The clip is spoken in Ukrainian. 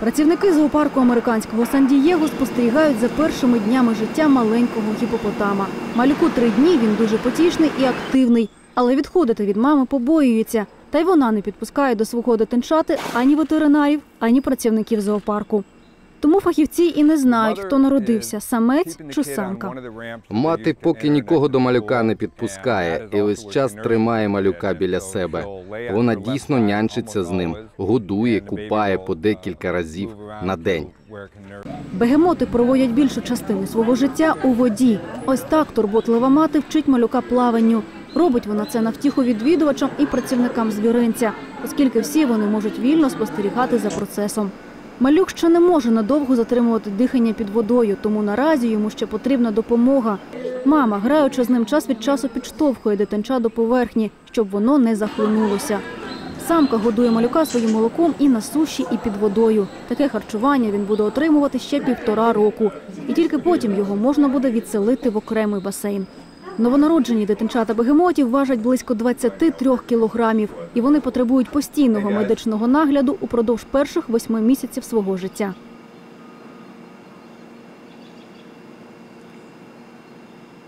Працівники зоопарку американського Сан-Дієго спостерігають за першими днями життя маленького гіпопотама. Малюку три дні він дуже потішний і активний, але відходити від мами побоюється. Та й вона не підпускає до свого дитинчати ані ветеринарів, ані працівників зоопарку. Тому фахівці і не знають, хто народився самець чи самка. Мати поки нікого до малюка не підпускає і весь час тримає малюка біля себе. Вона дійсно нянчиться з ним, годує, купає по декілька разів на день. Бегемоти проводять більшу частину свого життя у воді. Ось так турботлива мати вчить малюка плаванню. Робить вона це на втіху відвідувачам і працівникам звіринця, оскільки всі вони можуть вільно спостерігати за процесом. Малюк ще не може надовго затримувати дихання під водою, тому наразі йому ще потрібна допомога. Мама, граючи з ним час від часу, підштовхує дитинча до поверхні, щоб воно не захлинулося. Самка годує малюка своїм молоком і на суші, і під водою. Таке харчування він буде отримувати ще півтора року. І тільки потім його можна буде відселити в окремий басейн. Новонароджені дитинчата бегемотів важать близько 23 кілограмів, і вони потребують постійного медичного нагляду упродовж перших восьми місяців свого життя.